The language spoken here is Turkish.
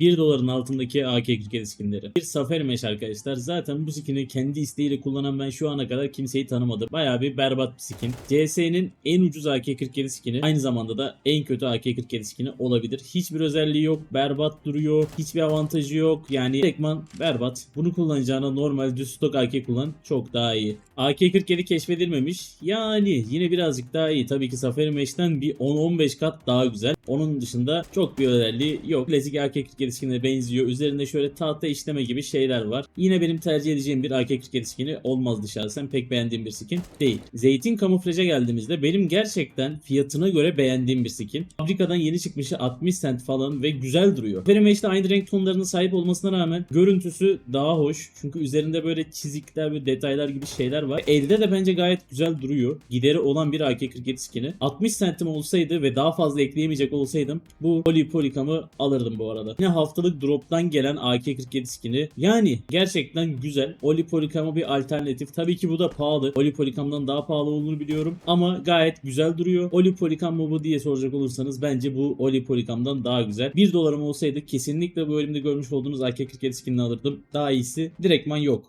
1 doların altındaki AK-47 skinleri. Bir Safari Mesh arkadaşlar. Zaten bu skin'i kendi isteğiyle kullanan ben şu ana kadar kimseyi tanımadım. Bayağı bir berbat bir skin. CS'nin en ucuz AK-47 skin'i. Aynı zamanda da en kötü AK-47 skin'i olabilir. Hiçbir özelliği yok. Berbat duruyor. Hiçbir avantajı yok. Yani direktman berbat. Bunu kullanacağına normal düz stok AK kullan. Çok daha iyi. AK-47 keşfedilmemiş. Yani yine birazcık daha iyi. Tabii ki Safari Mesh'ten bir 10-15 kat daha güzel. Onun dışında çok bir özelliği yok. Klasik AK-47 skinine benziyor. Üzerinde şöyle tahta işleme gibi şeyler var. Yine benim tercih edeceğim bir AK-47 skini olmazdı şahsen. Pek beğendiğim bir skin değil. Zeytin kamuflaja geldiğimizde benim gerçekten fiyatına göre beğendiğim bir skin. Fabrikadan yeni çıkmışı 60 cent falan ve güzel duruyor. Safari Mesh'te aynı renk tonlarına sahip olmasına rağmen görüntüsü daha hoş. Çünkü üzerinde böyle çizikler ve detaylar gibi şeyler var. Elde de bence gayet güzel duruyor. Gideri olan bir AK-47 skini. 60 centim olsaydı ve daha fazla ekleyemeyecek olsaydım bu Poly Polycam'ı alırdım bu arada. Yine haftalık drop'tan gelen AK-47 skini. Yani gerçekten güzel. Oli Polycam'a bir alternatif. Tabii ki bu da pahalı. Oli Polycam'dan daha pahalı olduğunu biliyorum. Ama gayet güzel duruyor. Oli Polycam mı bu diye soracak olursanız bence bu Oli Polycam'dan daha güzel. 1 dolarım olsaydı kesinlikle bu bölümde görmüş olduğunuz AK-47 skinini alırdım. Daha iyisi direktman yok.